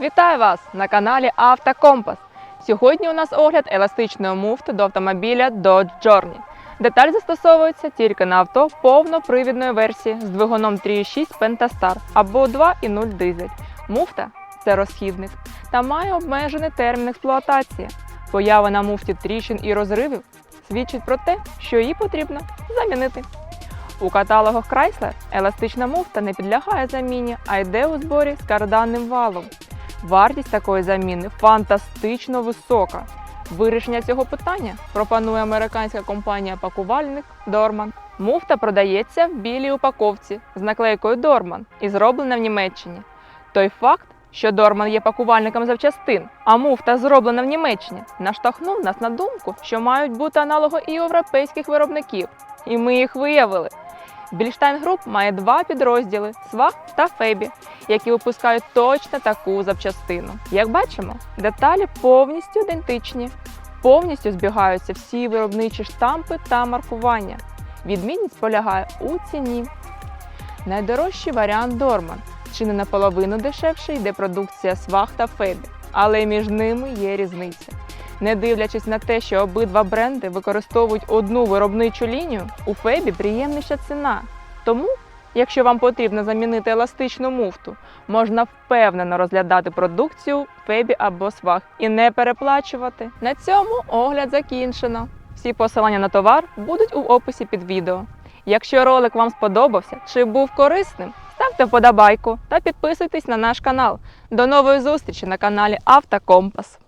Вітаю вас на каналі Автокомпас. Сьогодні у нас огляд еластичної муфти до автомобіля Dodge Journey. Деталь застосовується тільки на авто повнопривідної версії з двигуном 3.6 Pentastar або 2.0 дизель. Муфта це розхідник та має обмежений термін експлуатації. Поява на муфті тріщин і розривів свідчить про те, що її потрібно замінити. У каталогах Chrysler еластична муфта не підлягає заміні, а йде у зборі з карданним валом. Вартість такої заміни фантастично висока. Вирішення цього питання пропонує американська компанія пакувальник Dorman. Муфта продається в білій упаковці з наклейкою Dorman і зроблена в Німеччині. Той факт, що Dorman є пакувальником запчастин, а муфта зроблена в Німеччині, наштовхнув нас на думку, що мають бути аналоги і європейських виробників. І ми їх виявили. Більштайн Груп має два підрозділи Свах та Фебі, які випускають точно таку запчастину. Як бачимо, деталі повністю ідентичні, повністю збігаються всі виробничі штампи та маркування. Відмінність полягає у ціні. Найдорожчий варіант Дорман, чи не наполовину дешевше йде продукція Свах та Фебі, але між ними є різниця. Не дивлячись на те, що обидва бренди використовують одну виробничу лінію, у Фебі приємніша ціна. Тому, якщо вам потрібно замінити еластичну муфту, можна впевнено розглядати продукцію Фебі або Свах і не переплачувати. На цьому огляд закінчено. Всі посилання на товар будуть у описі під відео. Якщо ролик вам сподобався чи був корисним, ставте вподобайку та підписуйтесь на наш канал. До нової зустрічі на каналі Автокомпас.